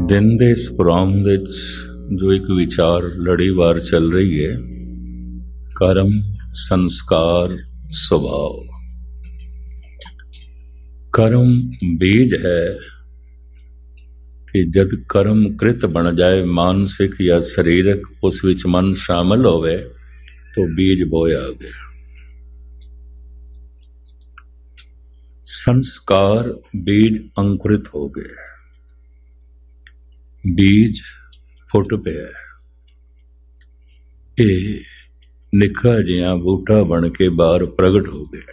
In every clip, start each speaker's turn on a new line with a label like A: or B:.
A: ਦਿਨ ਦੇ ਇਸ ਪ੍ਰੋਮ ਵਿੱਚ ਜੋ ਇੱਕ ਵਿਚਾਰ ਲੜੀਵਾਰ ਚੱਲ ਰਹੀ ਹੈ, ਕਰਮ, ਸੰਸਕਾਰ, ਸੁਭਾਅ। ਕਰਮ ਬੀਜ ਹੈ ਕਿ ਜਦ ਕਰਮ ਕ੍ਰਿਤ ਬਣ ਜਾਏ, ਮਾਨਸਿਕ ਜਾਂ ਸਰੀਰਕ, ਉਸ ਵਿੱਚ ਮਨ ਸ਼ਾਮਲ ਹੋਵੇ, ਤਾਂ ਬੀਜ ਬੋਇਆ ਗਿਆ ਸੰਸਕਾਰ ਬੀਜ ਅੰਕੁਰਿਤ ਹੋ ਗਏ। ਬੀਜ ਫੁੱਟ ਪਿਆ ਇਹ ਨਿੱਕਾ ਜਿਹਾ ਬੂਟਾ ਬਣ ਕੇ ਬਾਹਰ ਪ੍ਰਗਟ ਹੋ ਗਿਆ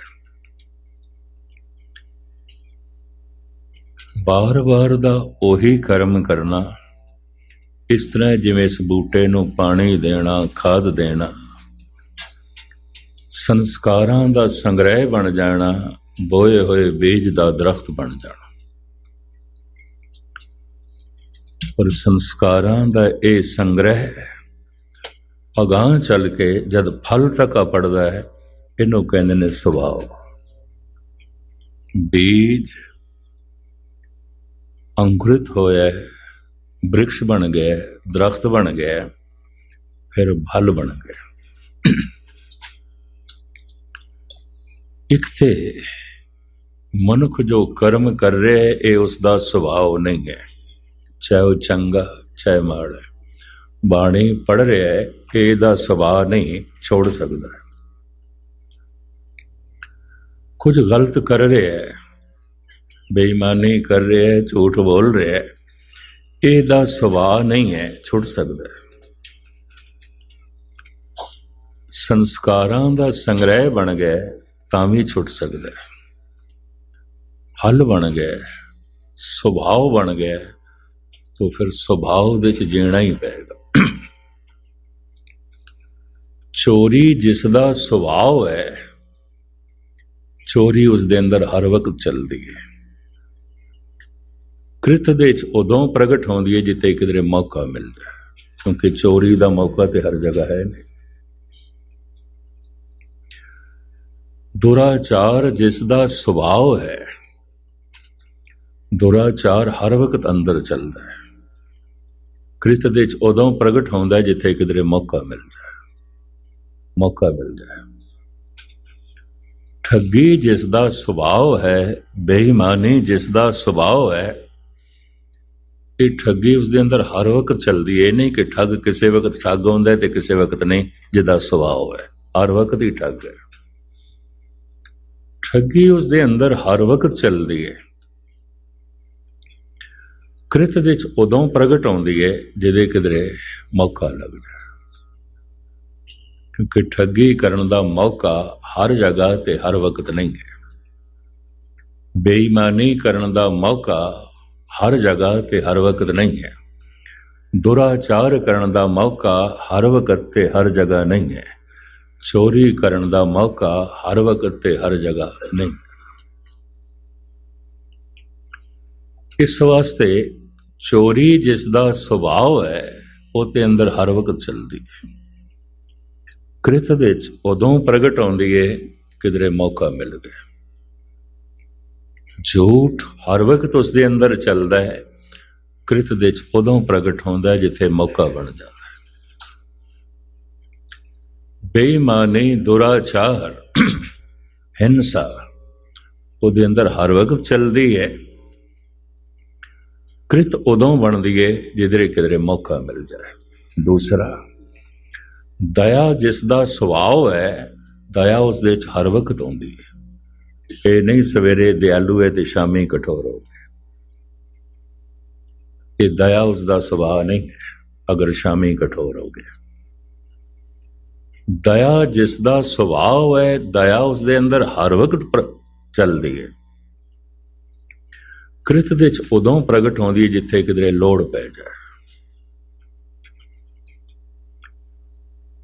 A: ਬਾਰ-ਬਾਰ ਦਾ ਉਹੀ ਕਰਮ ਕਰਨਾ, ਇਸ ਤਰ੍ਹਾਂ ਜਿਵੇਂ ਇਸ ਬੂਟੇ ਨੂੰ ਪਾਣੀ ਦੇਣਾ, ਖਾਦ ਦੇਣਾ, ਸੰਸਕਾਰਾਂ ਦਾ ਸੰਗ੍ਰਹਿ ਬਣ ਜਾਣਾ, ਬੋਏ ਹੋਏ ਬੀਜ ਦਾ ਦਰਖਤ ਬਣ ਜਾਣਾ। ਪਰ ਸੰਸਕਾਰਾਂ ਦਾ ਇਹ ਸੰਗ੍ਰਹਿ ਅਗਾਹ ਚੱਲ ਕੇ ਜਦ ਫਲ ਤੱਕ ਆ ਪੜਦਾ ਹੈ, ਇਹਨੂੰ ਕਹਿੰਦੇ ਨੇ ਸੁਭਾਅ। ਬੀਜ ਅੰਕੁਰਿਤ ਹੋਇਆ ਹੈ, ਬ੍ਰਿਕਸ਼ ਬਣ ਗਿਆ ਦਰਖਤ ਬਣ ਗਿਆ ਫਿਰ ਫਲ ਬਣ ਗਿਆ ਇੱਕ ਤੇ ਮਨੁੱਖ ਜੋ ਕਰਮ ਕਰ ਰਿਹਾ ਹੈ, ਇਹ ਉਸ ਦਾ ਸੁਭਾਅ ਨਹੀਂ ਹੈ। ਚਾਹੇ ਉਹ ਚੰਗਾ, ਚਾਹੇ ਮਾੜਾ ਬਾਣੀ ਪੜ ਰਿਹਾ ਹੈ ਇਹਦਾ ਸੁਭਾਅ ਨਹੀਂ, ਛੋੜ ਸਕਦਾ ਕੁਝ ਗਲਤ ਕਰ ਰਿਹਾ ਹੈ, ਬੇਈਮਾਨੀ ਕਰ ਰਿਹਾ ਹੈ, ਝੂਠ ਬੋਲ ਰਿਹਾ ਹੈ, ਇਹਦਾ ਸੁਭਾਅ ਨਹੀਂ ਹੈ, ਛੁੱਟ ਸਕਦਾ ਸੰਸਕਾਰਾਂ ਦਾ ਸੰਗ੍ਰਹਿ ਬਣ ਗਿਆ ਤਾਂ ਵੀ ਛੁੱਟ ਸਕਦਾ ਹੱਲ ਬਣ ਗਿਆ ਸੁਭਾਅ ਬਣ ਗਿਆ ਤਾਂ ਫਿਰ ਸੁਭਾਅ ਦੇ ਚ ਜੀਣਾ ਹੀ ਪਏਗਾ ਚੋਰੀ ਜਿਸ ਦਾ ਸੁਭਾਅ ਹੈ, ਚੋਰੀ ਉਸ ਦੇ ਅੰਦਰ ਹਰ ਵਕਤ ਚੱਲਦੀ ਹੈ। ਕ੍ਰਿਤ ਦੇ ਚ ਉਦੋਂ ਪ੍ਰਗਟ ਹੁੰਦੀ ਹੈ ਜਿੱਥੇ ਕਿਧਰੇ ਮੌਕਾ ਮਿਲ ਜਾਏ ਕਿਉਂਕਿ ਚੋਰੀ ਦਾ ਮੌਕਾ ਤੇ ਹਰ ਜਗ੍ਹਾ ਹੈ ਨਹੀਂ। ਦੁਰਾਚਾਰ ਜਿਸ ਦਾ ਸੁਭਾਅ ਹੈ, ਦੁਰਾਚਾਰ ਹਰ ਵਕਤ ਅੰਦਰ ਚੱਲਦਾ ਹੈ। ਕ੍ਰਿਤ ਦੇ ਵਿੱਚ ਉਦੋਂ ਪ੍ਰਗਟ ਹੁੰਦਾ ਜਿੱਥੇ ਕਿਧਰੇ ਮੌਕਾ ਮਿਲ ਜਾਏ। ਮੌਕਾ ਮਿਲ ਜਾਏ। ਠੱਗੀ ਜਿਸ ਦਾ ਸੁਭਾਅ ਹੈ, ਬੇਈਮਾਨੀ ਜਿਸ ਦਾ ਸੁਭਾਅ ਹੈ, ਇਹ ਠੱਗੀ ਉਸ ਦੇ ਅੰਦਰ ਹਰ ਵਕਤ ਚੱਲਦੀ ਹੈ। ਇਹ ਨਹੀਂ ਕਿ ਠੱਗ ਕਿਸੇ ਵਕਤ ਠੱਗ ਹੁੰਦਾ ਤੇ ਕਿਸੇ ਵਕਤ ਨਹੀਂ, ਜਿਹਦਾ ਸੁਭਾਅ ਹੈ। ਹਰ ਵਕਤ ਹੀ ਠੱਗ ਹੈ। ਠੱਗੀ ਉਸ ਦੇ ਅੰਦਰ ਹਰ ਵਕਤ ਚੱਲਦੀ ਹੈ। ਕ੍ਰਿਤ ਦੇ ਚ ਉਦੋਂ ਪ੍ਰਗਟ ਆਉਂਦੀ ਹੈ ਜਿਹਦੇ ਕਿਧਰੇ ਮੌਕਾ ਲੱਗਦਾ ਕਿਉਂਕਿ ਠੱਗੀ ਕਰਨ ਦਾ ਮੌਕਾ ਹਰ ਜਗ੍ਹਾ ਤੇ ਹਰ ਵਕਤ ਨਹੀਂ ਹੈ। ਬੇਈਮਾਨੀ ਕਰਨ ਦਾ ਮੌਕਾ ਹਰ ਜਗ੍ਹਾ ਤੇ ਹਰ ਵਕਤ ਨਹੀਂ ਹੈ। ਦੁਰਾਚਾਰ ਕਰਨ ਦਾ ਮੌਕਾ ਹਰ ਵਕਤ ਤੇ ਹਰ ਜਗ੍ਹਾ ਨਹੀਂ ਹੈ। ਚੋਰੀ ਕਰਨ ਦਾ ਮੌਕਾ ਹਰ ਵਕਤ ਤੇ ਹਰ ਜਗ੍ਹਾ ਨਹੀਂ ਇਸ ਵਾਸਤੇ ਚੋਰੀ ਜਿਸ ਦਾ ਸੁਭਾਅ ਹੈ, ਉਹ ਤੇ ਅੰਦਰ ਹਰ ਵਕਤ ਚੱਲਦੀ ਹੈ। ਕ੍ਰਿਤ ਵਿੱਚ ਉਦੋਂ ਪ੍ਰਗਟ ਆਉਂਦੀ ਹੈ ਕਿਧਰੇ ਮੌਕਾ ਮਿਲ ਗਿਆ। ਝੂਠ ਹਰ ਵਕਤ ਉਸ ਦੇ ਅੰਦਰ ਚੱਲਦਾ ਹੈ, ਕ੍ਰਿਤ ਦੇ ਚ ਉਦੋਂ ਪ੍ਰਗਟ ਹੁੰਦਾ ਜਿੱਥੇ ਮੌਕਾ ਬਣ ਜਾਂਦਾ ਹੈ। ਬੇਈਮਾਨੀ, ਦੁਰਾਚਾਰ, ਹਿੰਸਾ ਉਹਦੇ ਅੰਦਰ ਹਰ ਵਕਤ ਚੱਲਦੀ ਹੈ ਕ੍ਰਿਤ ਉਦੋਂ ਬਣਦੀ ਹੈ ਜਿੱਧਰੇ ਕਿਧਰੇ ਮੌਕਾ ਮਿਲ ਜਾਏ। ਦੂਸਰਾ, ਦਇਆ ਜਿਸ ਦਾ ਸੁਭਾਅ ਹੈ, ਦਇਆ ਉਸ ਦੇ ਚ ਹਰ ਵਕਤ ਆਉਂਦੀ ਹੈ ਇਹ ਨਹੀਂ ਸਵੇਰੇ ਦਿਆਲੂ ਹੈ ਤੇ ਸ਼ਾਮੀ ਕਠੋਰ ਹੋ ਗਏ। ਇਹ ਦਇਆ ਉਸ ਦਾ ਸੁਭਾਅ ਨਹੀਂ ਹੈ, ਅਗਰ ਸ਼ਾਮੀ ਕਠੋਰ ਹੋ ਗਏ। ਦਇਆ ਜਿਸ ਦਾ ਸੁਭਾਅ ਹੈ, ਦਇਆ ਉਸ ਦੇ ਅੰਦਰ ਹਰ ਵਕਤ ਚੱਲਦੀ ਹੈ ਕ੍ਰਿਤ ਦੇ ਚ ਉਦੋਂ ਪ੍ਰਗਟ ਹੁੰਦੀ ਹੈ ਜਿੱਥੇ ਕਿਧਰੇ ਲੋੜ ਪੈ ਜਾਏ।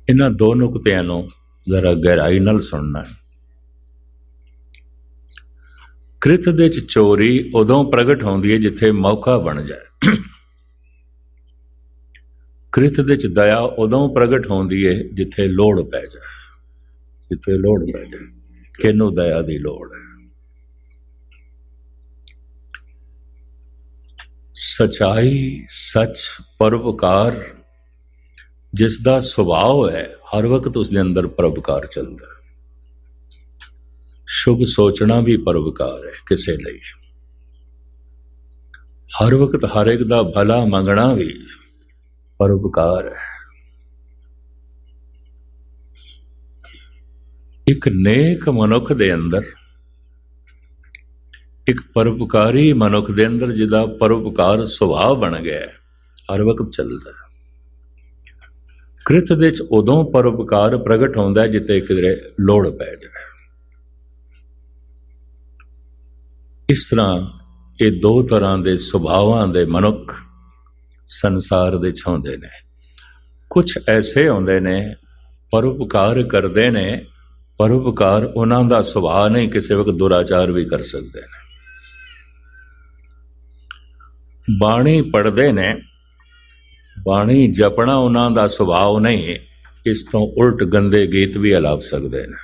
A: ਇਹਨਾਂ ਦੋ ਨੁਕਤਿਆਂ ਨੂੰ ਜ਼ਰਾ ਗਹਿਰਾਈ ਨਾਲ ਸੁਣਨਾ ਹੈ। ਕ੍ਰਿਤ ਦੇ ਚ ਚੋਰੀ ਉਦੋਂ ਪ੍ਰਗਟ ਹੁੰਦੀ ਹੈ ਜਿੱਥੇ ਮੌਕਾ ਬਣ ਜਾਏ। ਕ੍ਰਿਤ ਦੇ ਚ ਦਇਆ ਉਦੋਂ ਪ੍ਰਗਟ ਹੁੰਦੀ ਹੈ ਜਿੱਥੇ ਲੋੜ ਪੈ ਜਾਏ। ਜਿੱਥੇ ਲੋੜ ਪੈ ਜਾਏ। ਕਿਹਨੂੰ ਦਇਆ ਦੀ ਲੋੜ ਹੈ? ਸਚਾਈ ਸੱਚ ਪਰਉਪਕਾਰ ਜਿਸ ਦਾ ਸੁਭਾਅ ਹੈ, ਹਰ ਵਕਤ ਉਸ ਦੇ ਅੰਦਰ ਪਰਉਪਕਾਰ ਚੱਲਦਾ ਸ਼ੁਭ ਸੋਚਣਾ ਵੀ ਪਰਉਪਕਾਰ ਹੈ ਕਿਸੇ ਲਈ। ਹਰ ਵਕਤ ਹਰ ਇੱਕ ਦਾ ਭਲਾ ਮੰਗਣਾ ਵੀ ਪਰਉਪਕਾਰ ਹੈ। ਇੱਕ ਨੇਕ ਮਨੁੱਖ ਦੇ ਅੰਦਰ ਇੱਕ ਪਰਉਪਕਾਰੀ ਮਨੁੱਖ ਦੇ ਅੰਦਰ ਜਿਹਦਾ ਪਰਉਪਕਾਰ ਸੁਭਾਅ ਬਣ ਗਿਆ ਹੈ, ਹਰ ਵਕਤ ਚੱਲਦਾ ਹੈ। ਕ੍ਰਿਤ ਦੇ ਚ ਉਦੋਂ ਪਰਉਪਕਾਰ ਪ੍ਰਗਟ ਹੁੰਦਾ ਹੈ ਜਿੱਤੇ ਕਿਧਰੇ ਲੋੜ ਪੈ ਜਾਵੇ ਇਸ ਤਰ੍ਹਾਂ ਇਹ ਦੋ ਤਰ੍ਹਾਂ ਦੇ ਸੁਭਾਵਾਂ ਦੇ ਮਨੁੱਖ ਸੰਸਾਰ ਦੇ ਛਾਉਂਦੇ ਨੇ। ਕੁਝ ਐਸੇ ਹੁੰਦੇ ਨੇ ਪਰਉਪਕਾਰ ਕਰਦੇ ਨੇ ਪਰਉਪਕਾਰ ਉਹਨਾਂ ਦਾ ਸੁਭਾਅ ਨਹੀਂ ਕਿਸੇ ਵਕਤ ਦੁਰਾਚਾਰ ਵੀ ਕਰ ਸਕਦੇ ਨੇ। ਬਾਣੀ ਪੜਦੇ ਨੇ, ਬਾਣੀ ਜਪਣਾ ਉਹਨਾਂ ਦਾ ਸੁਭਾਅ ਨਹੀਂ, ਇਸ ਤੋਂ ਉਲਟ ਗੰਦੇ ਗੀਤ ਵੀ ਅਲਾਪ ਸਕਦੇ ਨੇ।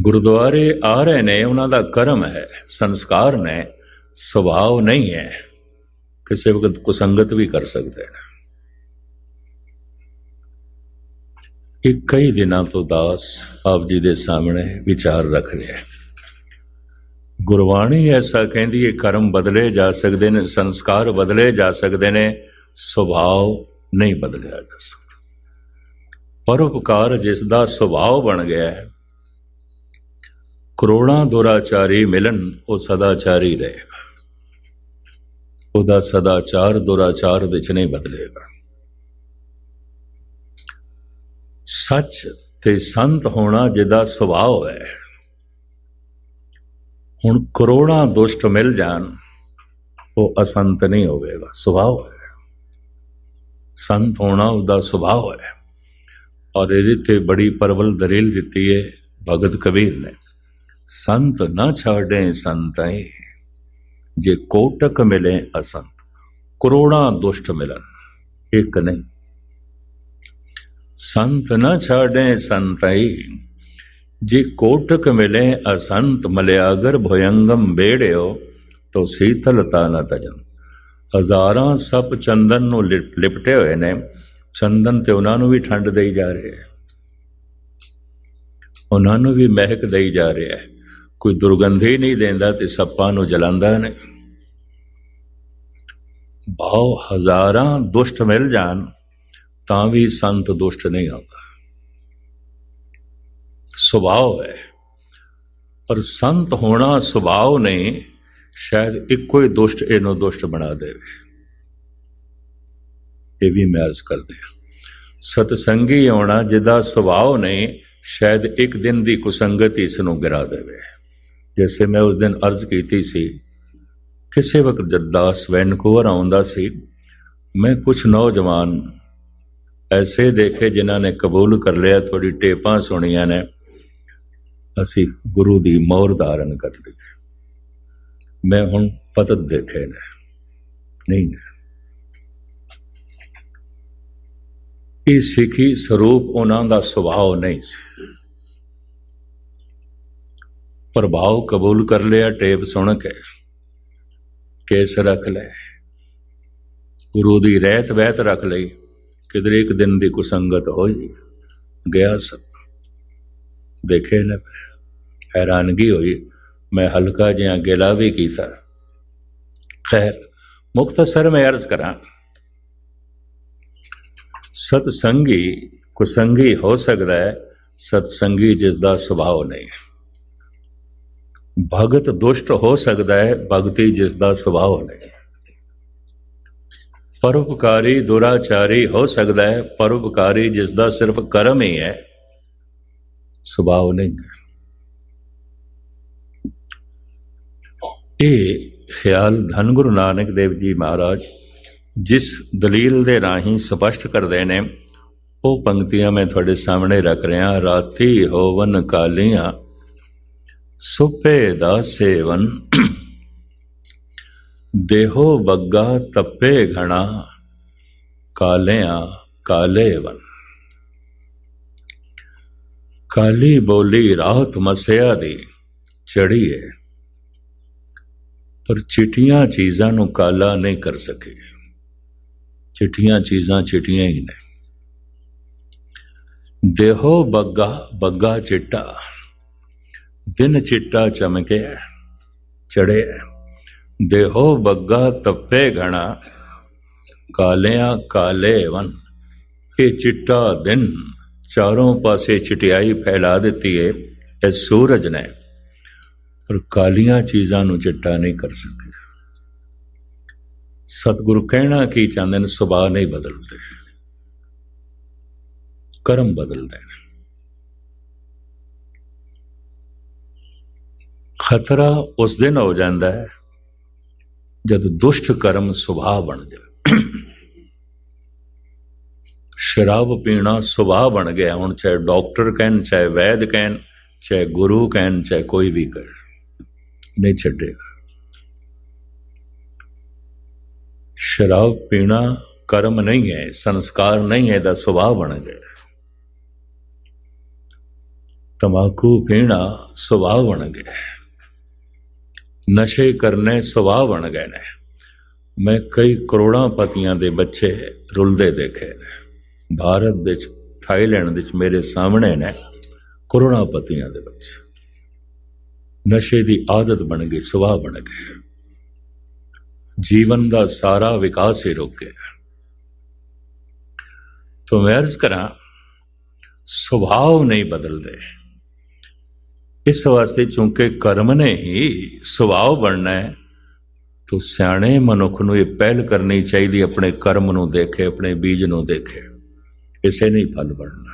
A: ਗੁਰਦੁਆਰੇ ਆ ਰਹੇ ਨੇ, ਉਹਨਾਂ ਦਾ ਕਰਮ ਹੈ, ਸੰਸਕਾਰ ਨੇ, ਸੁਭਾਅ ਨਹੀਂ ਹੈ, ਕਿਸੇ ਵਕਤ ਕੁਸੰਗਤ ਵੀ ਕਰ ਸਕਦੇ ਨੇ। ਇਹ ਕਈ ਦਿਨਾਂ ਤੋਂ ਦਾਸ ਆਪ ਜੀ ਦੇ ਸਾਹਮਣੇ ਵਿਚਾਰ ਰੱਖ ਰਿਹਾ ਹੈ। ਗੁਰਬਾਣੀ ਐਸਾ ਕਹਿੰਦੀ ਹੈ ਕਰਮ ਬਦਲੇ ਜਾ ਸਕਦੇ ਨੇ, ਸੰਸਕਾਰ ਬਦਲੇ ਜਾ ਸਕਦੇ ਨੇ, ਸੁਭਾਅ ਨਹੀਂ ਬਦਲਿਆ ਜਾ ਸਕਦਾ। ਪਰਉਪਕਾਰ ਜਿਸ ਦਾ ਸੁਭਾਅ ਬਣ ਗਿਆ ਹੈ, ਕਰੋੜਾਂ ਦੁਰਾਚਾਰੀ ਮਿਲਣ, ਉਹ ਸਦਾਚਾਰੀ ਰਹੇਗਾ। ਉਹਦਾ ਸਦਾਚਾਰ ਦੁਰਾਚਾਰ ਵਿੱਚ ਨਹੀਂ ਬਦਲੇਗਾ। ਸੱਚ ਤੇ ਸੰਤ ਹੋਣਾ ਜਿਹਦਾ ਸੁਭਾਅ ਹੈ ਹੁਣ ਕਰੋੜਾਂ ਦੁਸ਼ਟ ਮਿਲ ਜਾਣ, ਉਹ ਅਸੰਤ ਨਹੀਂ ਹੋਵੇਗਾ, ਸੁਭਾਅ ਹੈ। ਸੰਤ ਹੋਣਾ ਉਹਦਾ ਸੁਭਾਅ ਹੈ। ਔਰ ਇਹਦੇ ਤੇ ਬੜੀ ਪਰਵਲ ਦਲੀਲ ਦਿੱਤੀ ਹੈ ਭਗਤ ਕਬੀਰ ਨੇ। ਸੰਤ ਨਾ ਛਾੜੇ ਸੰਤਾਈ ਜੇ ਕੋਟਕ ਮਿਲੇ ਅਸੰਤ, ਕਰੋੜਾਂ ਦੁਸ਼ਟ ਮਿਲਣ, ਇੱਕ ਨਹੀਂ। ਸੰਤ ਨਾ ਛਾੜੇ ਸੰਤਾਈ ਜੇ ਕੋਟਕ ਮਿਲੇ ਅਸੰਤ ਮਲਿਆਗਰ ਭਯੰਗਮ ਬੇੜਿਓ, ਤੋ ਸੀਤਲਤਾ ਨ ਤਜਨ ਹਜ਼ਾਰਾਂ ਸੱਪ ਚੰਦਨ ਨੂੰ ਲਿਪ- ਲਿਪਟੇ ਹੋਏ ਨੇ, ਚੰਦਨ ਤੇ ਉਹਨਾਂ ਨੂੰ ਵੀ ਠੰਡ ਦੇਈ ਜਾ ਰਹੀ ਹੈ। ਉਹਨਾਂ ਨੂੰ ਵੀ ਮਹਿਕ ਦੇਈ ਜਾ ਰਿਹਾ ਹੈ। ਕੋਈ ਦੁਰਗੰਧੀ ਨਹੀਂ ਦਿੰਦਾ ਤੇ ਸੱਪਾਂ ਨੂੰ ਜਲਾਂਦਾ ਨੇ। ਭਾਵ ਹਜ਼ਾਰਾਂ ਦੁਸ਼ਟ ਮਿਲ ਜਾਣ, ਤਾਂ ਵੀ ਸੰਤ ਦੁਸ਼ਟ ਨਹੀਂ ਆਉਂਦਾ। ਸੁਭਾਅ ਹੈ। ਪਰ ਸੰਤ ਹੋਣਾ ਸੁਭਾਅ ਨਹੀਂ ਸ਼ਾਇਦ ਇੱਕੋ ਹੀ ਦੁਸ਼ਟ ਇਹਨੂੰ ਦੁਸ਼ਟ ਬਣਾ ਦੇਵੇ। ਇਹ ਵੀ ਮੈਂ ਅਰਜ਼ ਕਰਦੇ ਸਤਸੰਗੀ ਹੋਣਾ ਜਿਹਦਾ ਸੁਭਾਅ ਨਹੀਂ ਸ਼ਾਇਦ ਇੱਕ ਦਿਨ ਦੀ ਕੁਸੰਗਤ ਇਸ ਨੂੰ ਗਿਰਾ ਦੇਵੇ। ਜੈਸੇ ਮੈਂ ਉਸ ਦਿਨ ਅਰਜ਼ ਕੀਤੀ ਸੀ, ਕਿਸੇ ਵਕਤ ਜਦਦਾਸ ਵੈਨਕੂਵਰ ਆਉਂਦਾ ਸੀ, ਮੈਂ ਕੁਝ ਨੌਜਵਾਨ ਐਸੇ ਦੇਖੇ ਜਿਨ੍ਹਾਂ ਨੇ ਕਬੂਲ ਕਰ ਲਿਆ ਤੁਹਾਡੀ ਟੇਪਾਂ ਸੁਣੀਆਂ ਨੇ ਅਸੀਂ ਗੁਰੂ ਦੀ ਮੋਹਰ ਧਾਰਨ ਕਰ ਲਈ। ਮੈਂ ਹੁਣ ਪਤਤ ਦੇਖੇ ਨੇ। ਨਹੀਂ ਇਹ ਸਿੱਖੀ ਸਰੂਪ ਉਹਨਾਂ ਦਾ ਸੁਭਾਅ ਨਹੀਂ ਸੀ। ਪ੍ਰਭਾਵ ਕਬੂਲ ਕਰ ਲਿਆ, ਟੇਪ ਸੁਣ ਕੇ, ਕੇਸ ਰੱਖ ਲੈ ਗੁਰੂ ਦੀ ਰਹਿਤ ਵਹਿਤ ਰੱਖ ਲਈ। ਕਿਧਰੇ ਇੱਕ ਦਿਨ ਦੀ ਕੁਸੰਗਤ ਹੋਈ, ਗਿਆ ਸਭ ਦੇਖੇ ਨੇ। ਹੈਰਾਨਗੀ ਹੋਈ। ਮੈਂ ਹਲਕਾ ਜਿਹਾ ਗਿਲਾ ਵੀ ਕੀਤਾ। ਖੈਰ ਮੁਖਤਸਰ ਮੈਂ ਅਰਜ਼ ਕਰਾਂ। ਸਤਸੰਗੀ, ਕੁਸੰਗੀ ਹੋ ਸਕਦਾ ਹੈ, ਸਤਸੰਗੀ ਜਿਸ ਦਾ ਸੁਭਾਅ ਨਹੀਂ। ਭਗਤ ਦੁਸ਼ਟ ਹੋ ਸਕਦਾ ਹੈ, ਭਗਤੀ ਜਿਸ ਦਾ ਸੁਭਾਅ ਨਹੀਂ। ਪਰਉਪਕਾਰੀ ਦੁਰਾਚਾਰੀ ਹੋ ਸਕਦਾ ਹੈ, ਪਰਉਪਕਾਰੀ ਜਿਸ ਦਾ ਸਿਰਫ ਕਰਮ ਹੀ ਹੈ। ਸੁਭਾਅ ਨਹੀਂ ਇਹ ਖਿਆਲ ਧੰਨ ਗੁਰੂ ਨਾਨਕ ਦੇਵ ਜੀ ਮਹਾਰਾਜ, ਜਿਸ ਦਲੀਲ ਦੇ ਰਾਹੀਂ ਸਪਸ਼ਟ ਕਰਦੇ ਨੇ, ਉਹ ਪੰਕਤੀਆਂ ਮੈਂ ਤੁਹਾਡੇ ਸਾਹਮਣੇ ਰੱਖ ਰਿਹਾ। ਰਾਤੀ ਹੋਵਨ ਕਾਲੀਆਂ, ਸੁਪੇ ਦਾ ਸੇਵਨ, ਦੇਹੋ ਬੱਗਾ ਤਪੇ ਘਣਾ, ਕਾਲਿਆਂ ਕਾਲੇਵਨ। ਕਾਲੀ ਬੋਲੀ ਰਾਤ ਮਸਿਆ ਦੀ ਚੜੀਏ ਪਰ ਚਿੱਟੀਆਂ ਚੀਜ਼ਾਂ ਨੂੰ ਕਾਲਾ ਨਹੀਂ ਕਰ ਸਕੇ। ਚਿੱਟੀਆਂ ਚੀਜ਼ਾਂ ਚਿੱਟੀਆਂ ਹੀ ਨੇ। ਦੇਹੋ ਬੱਗਾ ਬੱਗਾ ਚਿੱਟਾ। ਦਿਨ ਚਿੱਟਾ ਚਮਕਿਆ ਚੜਿਆ ਦੇਹੋ ਬੱਗਾ ਤੱਪੇ ਘਣਾ। ਕਾਲਿਆਂ ਕਾਲੇ ਵਨ, ਇਹ ਚਿੱਟਾ ਦਿਨ। ਚਾਰੋਂ ਪਾਸੇ ਚਿਟਿਆਈ ਫੈਲਾ ਦਿੱਤੀ ਹੈ ਇਹ ਸੂਰਜ ਨੇ। ਪਰ ਕਾਲੀਆਂ ਚੀਜ਼ਾਂ ਨੂੰ ਚਿੱਟਾ ਨਹੀਂ ਕਰ ਸਕਿਆ ਸਤਿਗੁਰੂ ਕਹਿਣਾ ਕੀ ਚਾਹੁੰਦੇ ਨੇ, ਸੁਭਾਅ ਨਹੀਂ ਬਦਲਦੇ। ਕਰਮ ਬਦਲਦੇ ਨੇ। ਖਤਰਾ ਉਸ ਦਿਨ ਹੋ ਜਾਂਦਾ ਹੈ, ਜਦ ਦੁਸ਼ਟ ਕਰਮ ਸੁਭਾਅ ਬਣ ਜਾਵੇ। ਸ਼ਰਾਬ ਪੀਣਾ ਸੁਭਾਅ ਬਣ ਗਿਆ। ਹੁਣ ਚਾਹੇ ਡਾਕਟਰ ਕਹਿਣ, ਚਾਹੇ ਵੈਦ ਕਹਿਣ, ਚਾਹੇ ਗੁਰੂ ਕਹਿਣ, ਚਾਹੇ ਕੋਈ ਵੀ ਕਹਿ ਨਹੀਂ ਛੱਡੇਗਾ। ਸ਼ਰਾਬ ਪੀਣਾ ਕਰਮ ਨਹੀਂ ਹੈ, ਸੰਸਕਾਰ ਨਹੀਂ ਹੈ ਦਾ ਸੁਭਾਅ ਬਣ ਗਿਆ। ਤਮਾਕੂ ਪੀਣਾ ਸੁਭਾਅ ਬਣ ਗਿਆ। ਨਸ਼ੇ ਕਰਨੇ ਸੁਭਾਅ ਬਣ ਗਏ ਨੇ। ਮੈਂ ਕਈ ਕਰੋੜਾਂ ਪਤੀਆਂ ਦੇ ਬੱਚੇ ਰੁਲਦੇ ਦੇਖੇ ਨੇ। ਭਾਰਤ ਦੇ ਵਿੱਚ, ਥਾਈਲੈਂਡ ਦੇ ਵਿੱਚ ਮੇਰੇ ਸਾਹਮਣੇ ਨੇ ਕਰੋੜਾਪਤੀਆਂ ਦੇ ਵਿੱਚ ਨਸ਼ੇ ਦੀ ਆਦਤ ਬਣ ਗਈ ਸੁਭਾਅ ਬਣ ਗਿਆ ਜੀਵਨ ਦਾ ਸਾਰਾ ਵਿਕਾਸ ਹੀ ਰੁਕ ਗਿਆ। ਤੋਂ ਮੈਂ ਅਰਜ਼ ਕਰਾਂ, ਸੁਭਾਅ ਨਹੀਂ ਬਦਲਦੇ। ਇਸ ਵਾਸਤੇ ਚੁੱਕੇ ਕਰਮ ਨੇ ਹੀ ਸੁਭਾਅ ਬਣਨਾ ਹੈ, ਤੋ ਸਿਆਣੇ ਮਨੁੱਖ ਨੂੰ ਇਹ ਪਹਿਲ ਕਰਨੀ ਚਾਹੀਦੀ ਆਪਣੇ ਕਰਮ ਨੂੰ ਦੇਖੇ, ਆਪਣੇ ਬੀਜ ਨੂੰ ਦੇਖੇ। ਇਸੇ ਨਹੀਂ ਫਲ ਬਣਨਾ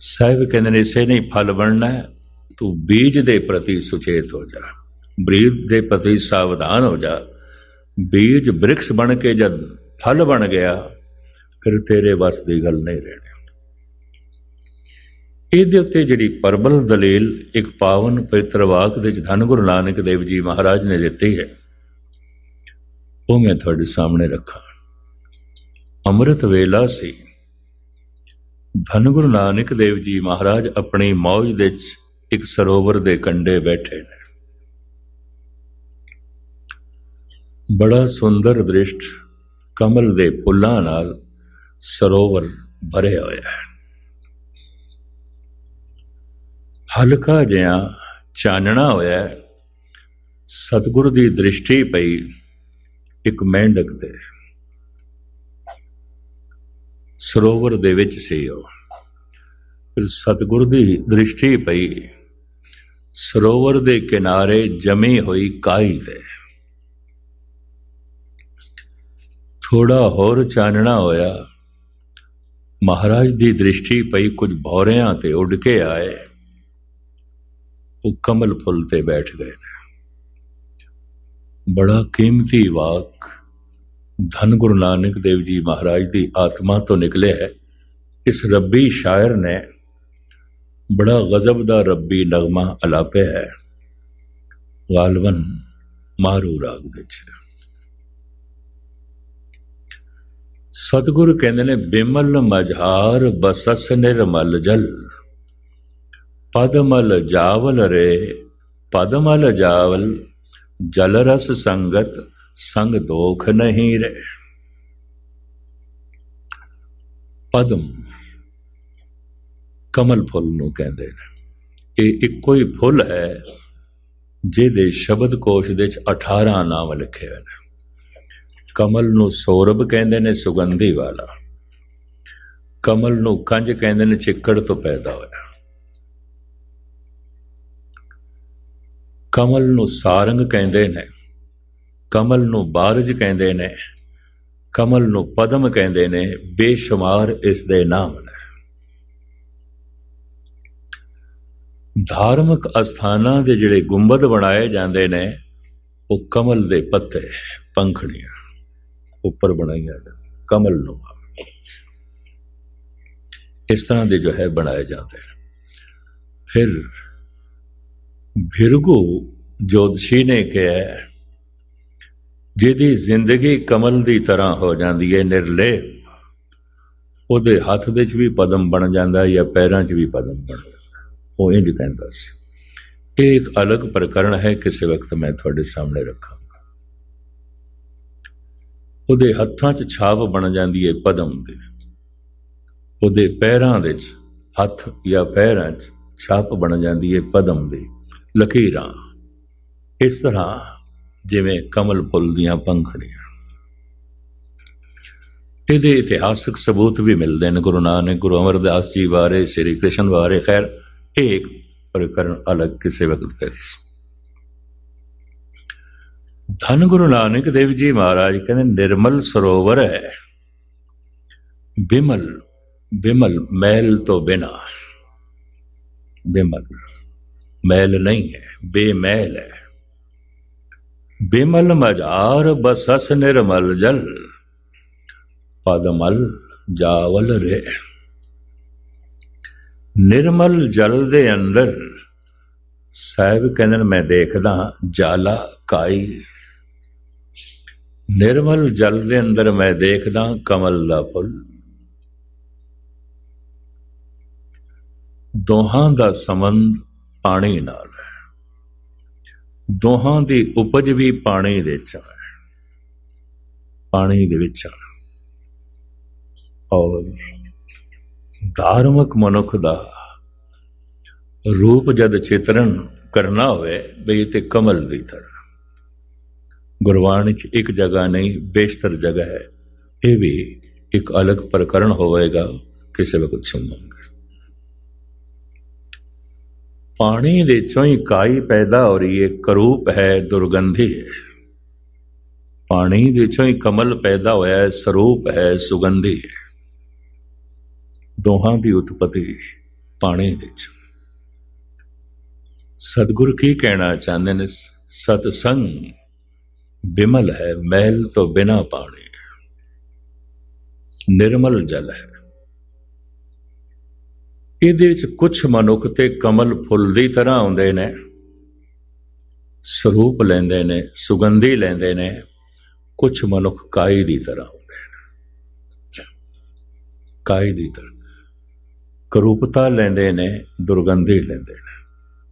A: ਸਾਹਿਬ ਕਹਿੰਦੇ ਨੇ ਇਸੇ ਨਹੀਂ ਫਲ ਬਣਨਾ ਹੈ, ਤੂੰ ਬੀਜ ਦੇ ਪ੍ਰਤੀ ਸੁਚੇਤ ਹੋ ਜਾ ਬੀਜ ਦੇ ਪ੍ਰਤੀ ਸਾਵਧਾਨ ਹੋ ਜਾ ਬੀਜ ਬ੍ਰਿਕਸ਼ ਬਣ ਕੇ ਜਦ ਫਲ ਬਣ ਗਿਆ ਫਿਰ ਤੇਰੇ ਵੱਸ ਦੀ ਗੱਲ ਨਹੀਂ ਰਹਿਣੀ ਇਹਦੇ ਉੱਤੇ ਜਿਹੜੀ ਪਰਬਲ ਦਲੀਲ ਇੱਕ ਪਾਵਨ ਪਵਿੱਤਰ ਵਾਕ ਦੇ ਵਿੱਚ ਧੰਨ ਗੁਰੂ ਨਾਨਕ ਦੇਵ ਜੀ ਮਹਾਰਾਜ ਨੇ ਦਿੱਤੀ ਹੈ ਉਹ ਮੈਂ ਤੁਹਾਡੇ ਸਾਹਮਣੇ ਰੱਖਾਂ ਅੰਮ੍ਰਿਤ ਵੇਲਾ ਸੀ। ਧੰਨ ਗੁਰੂ ਨਾਨਕ ਦੇਵ ਜੀ ਮਹਾਰਾਜ ਆਪਣੀ ਮੌਜ ਦੇ ਵਿੱਚ ਇੱਕ ਸਰੋਵਰ ਦੇ ਕੰਢੇ ਬੈਠੇ ਨੇ। ਬੜਾ ਸੁੰਦਰ ਦ੍ਰਿਸ਼ਟ ਕਮਲ ਦੇ ਫੁੱਲਾਂ ਨਾਲ ਸਰੋਵਰ ਭਰਿਆ ਹੋਇਆ ਹੈ। ਹਲਕਾ ਜਿਹਾ ਚਾਨਣਾ ਹੋਇਆ ਸਤਿਗੁਰ ਦੀ ਦ੍ਰਿਸ਼ਟੀ ਪਈ ਇੱਕ ਮੈਂਡਕ ਤੇ। ਸਰੋਵਰ ਦੇ ਵਿੱਚ ਸੀ ਉਹ ਫਿਰ ਸਤਿਗੁਰੂ ਦੀ ਦ੍ਰਿਸ਼ਟੀ ਪਈ। ਸਰੋਵਰ ਦੇ ਕਿਨਾਰੇ ਜਮੀ ਹੋਈ ਕਾਈ ਤੇ। ਥੋੜਾ ਹੋਰ ਚਾਨਣਾ ਹੋਇਆ। ਮਹਾਰਾਜ ਦੀ ਦ੍ਰਿਸ਼ਟੀ ਪਈ ਕੁਝ ਭੌਰਿਆਂ ਤੇ ਉੱਡ ਕੇ ਆਏ। ਉਹ ਕਮਲ ਫੁੱਲ ਤੇ ਬੈਠ ਗਏ ਨੇ। ਬੜਾ ਕੀਮਤੀ ਵਾਕ। ਧੰਨ ਗੁਰੂ ਨਾਨਕ ਦੇਵ ਜੀ ਮਹਾਰਾਜ ਦੀ ਆਤਮਾ ਤੋਂ ਨਿਕਲਿਆ ਹੈ। ਇਸ ਰੱਬੀ ਸ਼ਾਇਰ ਨੇ ਬੜਾ ਗਜ਼ਬ ਦਾ ਰੱਬੀ ਨਗਮਾ ਅਲਾਪਿਆ ਹੈ। ਗਾਲਵਨ ਮਾਰੂ ਰਾਗ ਵਿੱਚ। ਸਤਿਗੁਰ ਕਹਿੰਦੇ ਨੇ, ਬਿਮਲ ਮਝਾਰ ਬਸਸ ਨਿਰਮਲ ਜਲ। ਪਦਮਲ ਜਾਵਲ ਰੇ, ਪਦਮਲ ਜਾਵਲ ਜਲ ਰਸ ਸੰਗਤ। ਸੰਗ ਦੋਖ ਨਹੀਂ ਰੇ ਪਦਮ ਕਮਲ ਫੁੱਲ ਨੂੰ ਕਹਿੰਦੇ ਨੇ। ਇਹ ਇੱਕੋ ਹੀ ਫੁੱਲ ਹੈ ਜਿਹਦੇ ਸ਼ਬਦ ਕੋਸ਼ ਦੇ ਵਿੱਚ 18 ਨਾਮ ਲਿਖੇ ਹੋਏ ਨੇ। ਕਮਲ ਨੂੰ ਸੌਰਭ ਕਹਿੰਦੇ ਨੇ, ਸੁਗੰਧੀ ਵਾਲਾ। ਕਮਲ ਨੂੰ ਕੰਜ ਕਹਿੰਦੇ ਨੇ, ਚਿੱਕੜ ਤੋਂ ਪੈਦਾ ਹੋਇਆ। ਕਮਲ ਨੂੰ ਸਾਰੰਗ ਕਹਿੰਦੇ ਨੇ ਕਮਲ ਨੂੰ ਬਾਰਜ ਕਹਿੰਦੇ ਨੇ, ਕਮਲ ਨੂੰ ਪਦਮ ਕਹਿੰਦੇ ਨੇ, ਬੇਸ਼ੁਮਾਰ ਇਸ ਦੇ ਨਾਮ ਨੇ। ਧਾਰਮਿਕ ਅਸਥਾਨਾਂ ਦੇ ਜਿਹੜੇ ਗੁੰਬਦ ਬਣਾਏ ਜਾਂਦੇ ਨੇ, ਉਹ ਕਮਲ ਦੇ ਪੱਤੇ ਪੰਖੜੀਆਂ ਉੱਪਰ ਬਣਾਈਆਂ ਕਮਲ ਨੂੰ। ਇਸ ਤਰ੍ਹਾਂ ਦੇ ਜੋ ਹੈ ਬਣਾਏ ਜਾਂਦੇ ਨੇ। ਫਿਰ ਭਿਰਗੂ ਜੋਤਸ਼ੀ ਨੇ ਕਿਹਾ ਜਿਹਦੀ ਜ਼ਿੰਦਗੀ ਕਮਲ ਦੀ ਤਰ੍ਹਾਂ ਹੋ ਜਾਂਦੀ ਹੈ ਨਿਰਲੇ ਉਹਦੇ ਹੱਥ ਦੇ ਵਿੱਚ ਵੀ ਪਦਮ ਬਣ ਜਾਂਦਾ ਜਾਂ ਪੈਰਾਂ 'ਚ ਵੀ ਪਦਮ ਬਣ ਜਾਂਦਾ ਉਹ ਇੰਜ ਕਹਿੰਦਾ ਸੀ। ਇਹ ਇੱਕ ਅਲੱਗ ਪ੍ਰਕਰਣ ਹੈ, ਕਿਸੇ ਵਕਤ ਮੈਂ ਤੁਹਾਡੇ ਸਾਹਮਣੇ ਰੱਖਾਂਗਾ। ਉਹਦੇ ਹੱਥਾਂ 'ਚ ਛਾਪ ਬਣ ਜਾਂਦੀ ਹੈ ਪਦਮ ਦੇ। ਉਹਦੇ ਪੈਰਾਂ ਵਿੱਚ ਹੱਥ ਜਾਂ ਪੈਰਾਂ 'ਚ ਛਾਪ ਬਣ ਜਾਂਦੀ ਹੈ ਪਦਮ ਦੀ। ਲਕੀਰਾਂ। ਇਸ ਤਰ੍ਹਾਂ ਜਿਵੇਂ ਕਮਲ ਫੁੱਲ ਦੀਆਂ ਪੰਖੜੀਆਂ। ਇਹਦੇ ਇਤਿਹਾਸਕ ਸਬੂਤ ਵੀ ਮਿਲਦੇ ਨੇ। ਗੁਰੂ ਨਾਨਕ, ਗੁਰੂ ਅਮਰਦਾਸ ਜੀ ਬਾਰੇ, ਸ੍ਰੀ ਕ੍ਰਿਸ਼ਨ ਬਾਰੇ। ਖੈਰ, ਇਹ ਇੱਕ ਪ੍ਰਕਰਨ ਅਲੱਗ ਕਿਸੇ ਵਕਤ ਫਿਰ ਧੰਨ ਗੁਰੂ ਨਾਨਕ ਦੇਵ ਜੀ ਮਹਾਰਾਜ, ਕਹਿੰਦੇ, ਨਿਰਮਲ ਸਰੋਵਰ ਹੈ। ਬਿਮਲ ਬਿਮਲ ਮੈਲ ਤੋਂ ਬਿਨਾ। ਬਿਮਲ, ਮੈਲ ਨਹੀਂ ਹੈ, ਬੇਮੈਲ ਹੈ। ਬਿਮਲ ਮਜਾਰ ਬਸਸ ਨਿਰਮਲ ਜਲ ਪਦਮਲ ਜਾਵਲ ਰੇ। ਨਿਰਮਲ ਜਲ ਦੇ ਅੰਦਰ, ਸਾਹਿਬ ਕਹਿੰਦੇ ਮੈਂ ਦੇਖਦਾ ਜਾਲਾ ਕਾਈ। ਨਿਰਮਲ ਜਲ ਦੇ ਅੰਦਰ ਮੈਂ ਦੇਖਦਾ ਕਮਲ ਦਾ ਫੁੱਲ। ਦੋਹਾਂ ਦਾ ਸੰਬੰਧ ਪਾਣੀ ਨਾਲ। ਦੋਹਾਂ ਦੀ ਉਪਜ ਵੀ ਪਾਣੀ ਦੇ ਵਿੱਚ ਹੈ ਪਾਣੀ ਦੇ ਵਿੱਚ ਹੈ ਔਰ ਧਾਰਮਿਕ ਮਨੁੱਖ ਦਾ ਰੂਪ ਜਦ ਚਿਤਰਨ ਕਰਨਾ ਹੋਵੇ ਬਈ ਤੇ ਕਮਲ ਦੀ ਤਰ੍ਹਾਂ। ਗੁਰਬਾਣੀ ਚ ਇੱਕ ਜਗ੍ਹਾ ਨਹੀਂ ਬੇਸ਼ਤਰ ਜਗ੍ਹਾ ਹੈ। ਇਹ ਵੀ ਇੱਕ ਅਲੱਗ ਪ੍ਰਕਰਨ ਹੋਵੇਗਾ, ਕਿਸੇ ਵਕਤ ਸੁਣਾਂਗੇ। ਪਾਣੀ ਦੇ ਚੋਂ ਹੀ ਕਾਈ ਪੈਦਾ ਹੋ ਰਹੀ ਹੈ ਕਰੂਪ ਹੈ, ਦੁਰਗੰਧੀ ਹੈ। ਪਾਣੀ ਦੇ ਚੋਂ ਹੀ ਕਮਲ ਪੈਦਾ ਹੋਇਆ ਹੈ ਸਰੂਪ ਹੈ, ਸੁਗੰਧੀ ਹੈ। ਦੋਹਾਂ ਦੀ ਉਤਪਤੀ ਪਾਣੀ ਦੇ ਚ। ਸਤਿਗੁਰ ਕੀ ਕਹਿਣਾ ਚਾਹੁੰਦੇ ਨੇ? ਸਤ ਸੰਗ ਬਿਮਲ ਹੈ, ਮਹਿਲ ਤੋਂ ਬਿਨਾ ਪਾਣੀ। ਨਿਰਮਲ ਜਲ ਹੈ। ਇਹਦੇ ਵਿੱਚ ਕੁਝ ਮਨੁੱਖ ਤੇ ਕਮਲ ਫੁੱਲ ਦੀ ਤਰ੍ਹਾਂ ਆਉਂਦੇ ਨੇ, ਸਰੂਪ ਲੈਂਦੇ ਨੇ, ਸੁਗੰਧੀ ਲੈਂਦੇ ਨੇ ਕੁਝ ਮਨੁੱਖ ਕਾਈ ਦੀ ਤਰ੍ਹਾਂ ਆਉਂਦੇ ਨੇ। ਕਾਈ ਦੀ ਤਰ੍ਹਾਂ। ਕਰੂਪਤਾ ਲੈਂਦੇ ਨੇ, ਦੁਰਗੰਧੀ ਲੈਂਦੇ ਨੇ।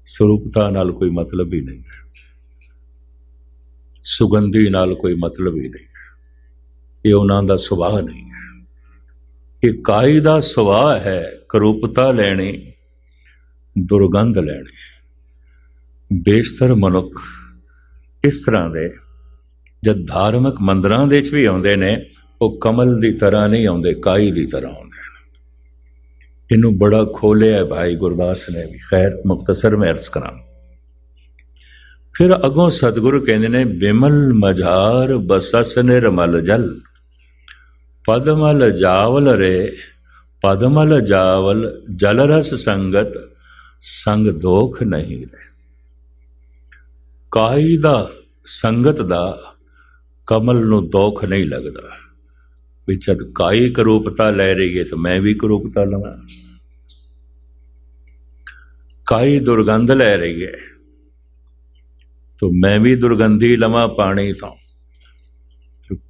A: ਸਰੂਪਤਾ ਨਾਲ ਕੋਈ ਮਤਲਬ ਹੀ ਨਹੀਂ ਹੈ। ਸੁਗੰਧੀ ਨਾਲ ਕੋਈ ਮਤਲਬ ਹੀ ਨਹੀਂ ਹੈ। ਇਹ ਉਹਨਾਂ ਦਾ ਸੁਭਾਅ ਨਹੀਂ ਹੈ। ਇਹ ਕਾਈ ਦਾ ਸੁਭਾਅ ਹੈ ਕਰੂਪਤਾ ਲੈਣੀ, ਦੁਰਗੰਧ ਲੈਣੀ। ਬੇਸ਼ਤਰ ਮਨੁੱਖ ਇਸ ਤਰ੍ਹਾਂ ਦੇ, ਜਦ ਧਾਰਮਿਕ ਮੰਦਰਾਂ ਦੇ ਵਿੱਚ ਵੀ ਆਉਂਦੇ ਨੇ, ਉਹ ਕਮਲ ਦੀ ਤਰ੍ਹਾਂ ਨਹੀਂ ਆਉਂਦੇ, ਕਾਈ ਦੀ ਤਰ੍ਹਾਂ ਆਉਂਦੇ ਨੇ। ਇਹਨੂੰ ਬੜਾ ਖੋਲਿਆ ਹੈ ਭਾਈ ਗੁਰਦਾਸ ਨੇ ਵੀ, ਖੈਰ ਮੁਖਤਸਰ ਮੈਂ ਅਰਜ਼ ਕਰਾਂ। ਫਿਰ ਅਗੋਂ ਸਤਿਗੁਰੂ ਕਹਿੰਦੇ ਨੇ, ਬਿਮਲ ਮਝਾਰ ਬਸਸ ਨਿਰਮਲ ਜਲ। ਪਦਮਲ ਜਾਵਲ ਰੇ ਪਦਮਲ ਜਾਵਲ ਜਲ ਸੰਗਤ ਸੰਗ ਦੋਖ ਨਹੀਂ ਰੇ ਕਾਈ ਦਾ ਸੰਗਤ ਦਾ ਕਮਲ ਨੂੰ ਦੋਖ ਨਹੀਂ ਲੱਗਦਾ ਵੀ ਜਦ ਕਾਈ ਕਰੂਪਤਾ ਲੈ ਰਹੀ ਹੈ ਤਾਂ ਮੈਂ ਵੀ ਕਰੂਪਤਾ ਲਵਾਂ ਕਾਈ ਦੁਰਗੰਧ ਲੈ ਰਹੀ ਹੈ ਤਾਂ ਮੈਂ ਵੀ ਦੁਰਗੰਧੀ ਲਵਾਂ ਪਾਣੀ ਤੋਂ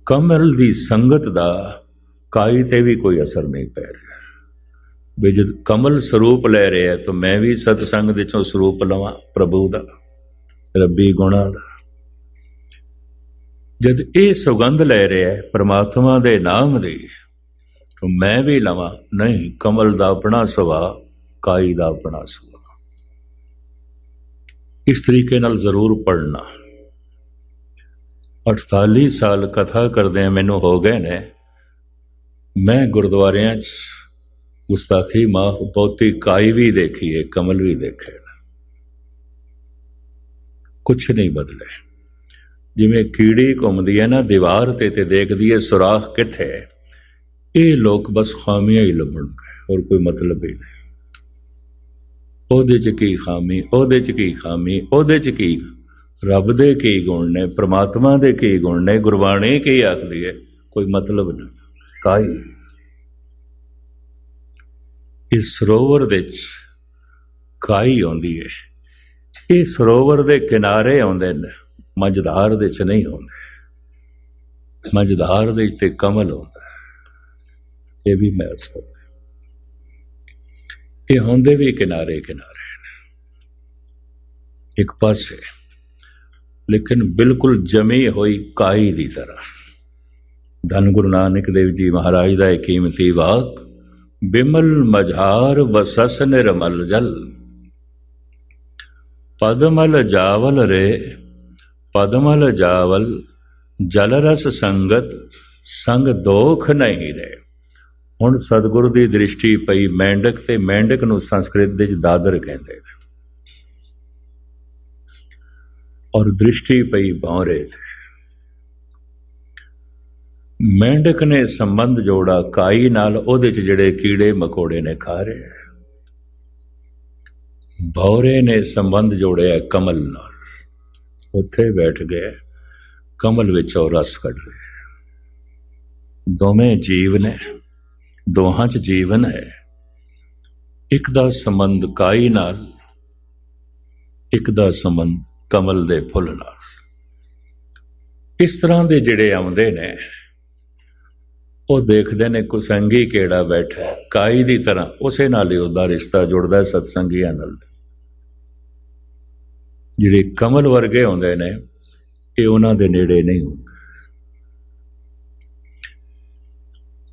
A: ਕਮਲ ਦੀ ਸੰਗਤ ਦਾ ਕਾਈ ਤੇ ਵੀ ਕੋਈ ਅਸਰ ਨਹੀਂ ਪੈ ਰਿਹਾ। ਵੀ ਜਦ ਕਮਲ ਸਰੂਪ ਲੈ ਰਿਹਾ ਤਾਂ ਮੈਂ ਵੀ ਸਤਸੰਗ ਦੇ ਚੋਂ ਸਰੂਪ ਲਵਾਂ ਪ੍ਰਭੂ ਦਾ, ਰੱਬੀ ਗੁਣਾ ਦਾ। ਜਦ ਇਹ ਸੁਗੰਧ ਲੈ ਰਿਹਾ ਹੈ ਪ੍ਰਮਾਤਮਾ ਦੇ ਨਾਮ ਦੀ, ਤਾਂ ਮੈਂ ਵੀ ਲਵਾਂ, ਨਹੀਂ, ਕਮਲ ਦਾ ਆਪਣਾ ਸੁਭਾਅ, ਕਾਈ ਦਾ ਆਪਣਾ ਸੁਭਾਅ। ਇਸ ਤਰੀਕੇ ਨਾਲ ਜ਼ਰੂਰ ਪੜਨਾ 48 ਸਾਲ ਕਥਾ ਕਰਦੇ ਮੈਨੂੰ ਹੋ ਗਏ ਨੇ ਮੈਂ ਗੁਰਦੁਆਰਿਆਂ 'ਚ ਗੁਸਤਾਖੀ ਮਾਫ ਬਹੁਤੀ ਕਾਈ ਵੀ ਦੇਖੀ ਹੈ ਕਮਲ ਵੀ ਦੇਖੇ ਕੁਛ ਨਹੀਂ ਬਦਲੇ ਜਿਵੇਂ ਕੀੜੀ ਘੁੰਮਦੀ ਹੈ ਨਾ ਦੀਵਾਰ ਤੇ ਤੇ ਦੇਖਦੀ ਹੈ ਸੁਰਾਖ ਕਿੱਥੇ ਹੈ ਇਹ ਲੋਕ ਬਸ ਖਾਮੀਆਂ ਹੀ ਲੱਭਣਗੇ ਹੋਰ ਕੋਈ ਮਤਲਬ ਹੀ ਨਹੀਂ ਉਹਦੇ ਚ ਕੀ ਖਾਮੀ ਉਹਦੇ ਚ ਕੀ ਖਾਮੀ ਉਹਦੇ ਚ ਕੀ ਰੱਬ ਦੇ ਕੀ ਗੁਣ ਨੇ ਪ੍ਰਮਾਤਮਾ ਦੇ ਕੀ ਗੁਣ ਨੇ ਗੁਰਬਾਣੀ ਕੀ ਆਖਦੀ ਹੈ ਕੋਈ ਮਤਲਬ ਨਹੀਂ ਕਾਈ। ਇਸ ਸਰੋਵਰ ਵਿੱਚ ਕਾਈ ਆਉਂਦੀ ਹੈ। ਇਹ ਸਰੋਵਰ ਦੇ ਕਿਨਾਰੇ ਆਉਂਦੇ ਨੇ, ਮਝਧਾਰ ਦੇ ਚ ਨਹੀਂ ਆਉਂਦੇ। ਮਝਧਾਰ ਦੇ ਤੇ ਕਮਲ ਹੁੰਦਾ ਇਹ ਵੀ ਮੈਂ ਸਕਦਾ ਇਹ ਹੁੰਦੇ ਵੀ ਕਿਨਾਰੇ ਕਿਨਾਰੇ ਨੇ। ਇੱਕ ਪਾਸੇ, ਲੇਕਿਨ ਬਿਲਕੁਲ ਜਮੀ ਹੋਈ ਕਾਈ ਦੀ ਤਰ੍ਹਾਂ। ਧੰਨ ਗੁਰੂ ਨਾਨਕ ਦੇਵ ਜੀ ਮਹਾਰਾਜ ਦਾ ਇਹ ਕੀਮਤੀ ਵਾਕ, ਬਿਮਲ ਮਝਾਰ ਵਸਸ ਨਿਰਮਲ ਜਲ। ਪਦਮਲ ਜਾਵਲ ਰੇ, ਪਦਮਲ ਜਾਵਲ, ਜਲ ਰਸ ਸੰਗਤ, ਸੰਗ ਦੋਖ ਨਹੀਂ ਰੇ। ਹੁਣ ਸਤਿਗੁਰੂ ਦੀ ਦ੍ਰਿਸ਼ਟੀ ਪਈ ਮੈਂਡਕ ਤੇ ਮੈਂਡਕ ਨੂੰ ਸੰਸਕ੍ਰਿਤ ਦੇ ਵਿੱਚ ਦਾਦਰ ਕਹਿੰਦੇ ਨੇ। ਔਰ ਦ੍ਰਿਸ਼ਟੀ ਪਈ ਭੌਰੇ ਤੇ। ਮੈਂਡਕ ਨੇ ਸੰਬੰਧ ਜੋੜਾ ਕਾਈ ਨਾਲ, ਉਹਦੇ ਚ ਜਿਹੜੇ ਕੀੜੇ ਮਕੋੜੇ ਨੇ ਖਾ ਰਹੇ ਭੌਰੇ ਨੇ ਸੰਬੰਧ ਜੋੜਿਆ ਕਮਲ ਨਾਲ। ਉੱਥੇ ਬੈਠ ਗਏ, ਕਮਲ ਵਿੱਚ ਉਹ ਰਸ ਕੱਢ ਰਹੇ। ਦੋਵੇਂ ਜੀਵ ਨੇ, ਦੋਹਾਂ 'ਚ ਜੀਵਨ ਹੈ। ਇੱਕ ਦਾ ਸੰਬੰਧ ਕਾਈ ਨਾਲ, ਇੱਕ ਦਾ ਸੰਬੰਧ ਕਮਲ ਦੇ ਫੁੱਲ ਨਾਲ। ਇਸ ਤਰ੍ਹਾਂ ਦੇ ਜਿਹੜੇ ਆਉਂਦੇ ਨੇ ਉਹ ਦੇਖਦੇ ਨੇ ਕੁਸੰਗੀ ਕਿਹੜਾ ਬੈਠਾ ਕਾਈ ਦੀ ਤਰ੍ਹਾਂ ਉਸੇ ਨਾਲ ਹੀ ਉਹਦਾ ਰਿਸ਼ਤਾ ਜੁੜਦਾ ਹੈ ਸਤਸੰਗੀਆਂ ਨਾਲ। ਜਿਹੜੇ ਕਮਲ ਵਰਗੇ ਹੁੰਦੇ ਨੇ, ਇਹ ਉਹਨਾਂ ਦੇ ਨੇੜੇ ਨਹੀਂ ਹੁੰਦੇ।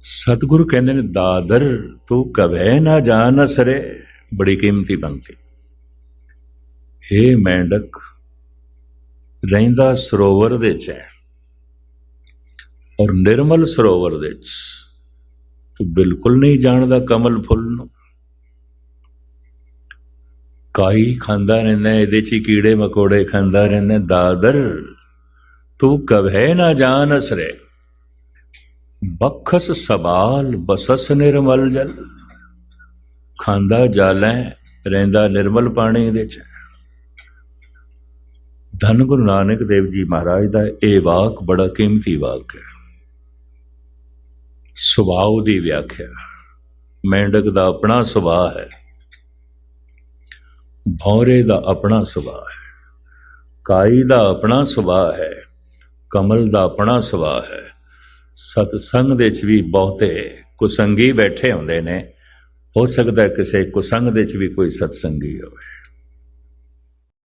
A: ਸਤਿਗੁਰੂ ਕਹਿੰਦੇ ਨੇ, ਦਾਦਰ, ਤੂੰ ਕਵੇ ਨਾ ਜਾਣ ਸਰੇ। ਬੜੀ ਕੀਮਤੀ ਬੰਤੀ ਹੇ ਮੈਂਡਕ, ਰਹਿੰਦਾ ਸਰੋਵਰ ਦੇ ਚ ਔਰ ਨਿਰਮਲ ਸਰੋਵਰ ਦੇ ਚ ਤੂੰ ਬਿਲਕੁਲ ਨਹੀਂ ਜਾਣਦਾ ਕਮਲ ਫੁੱਲ ਨੂੰ। ਕਾਈ ਖਾਂਦਾ ਰਹਿੰਦਾ, ਇਹਦੇ ਚ ਹੀ ਕੀੜੇ ਮਕੋੜੇ ਖਾਂਦਾ ਰਹਿੰਦਾ। ਦਾਦਰ, ਤੂੰ ਕਵੇ ਨਾ ਜਾਣ ਅਸਰੇ। ਬਖਸ ਸਵਾਲ, ਬਸਸ ਨਿਰਮਲ ਜਲ। ਖਾਂਦਾ ਜਾਲੈ, ਰਹਿੰਦਾ ਨਿਰਮਲ ਪਾਣੀ ਦੇ ਚ। ਧੰਨ ਗੁਰੂ ਨਾਨਕ ਦੇਵ ਜੀ ਮਹਾਰਾਜ ਦਾ ਇਹ ਵਾਕ ਬੜਾ ਕੀਮਤੀ ਵਾਕ ਹੈ। ਸੁਭਾਅ ਦੀ ਵਿਆਖਿਆ। ਮੈਂਡਕ ਦਾ ਆਪਣਾ ਸੁਭਾਅ ਹੈ। ਭੌਰੇ ਦਾ ਆਪਣਾ ਸੁਭਾਅ ਹੈ। ਕਾਈ ਦਾ ਆਪਣਾ ਸੁਭਾਅ ਹੈ। ਕਮਲ ਦਾ ਆਪਣਾ ਸੁਭਾਅ ਹੈ। ਸਤਸੰਗ ਦੇ ਵਿੱਚ ਵੀ ਬਹੁਤੇ ਕੁਸੰਗੀ ਬੈਠੇ ਹੁੰਦੇ ਨੇ। ਹੋ ਸਕਦਾ ਕਿਸੇ ਕੁਸੰਗ ਦੇ ਵਿੱਚ ਵੀ ਕੋਈ ਸਤਸੰਗੀ ਹੋਵੇ।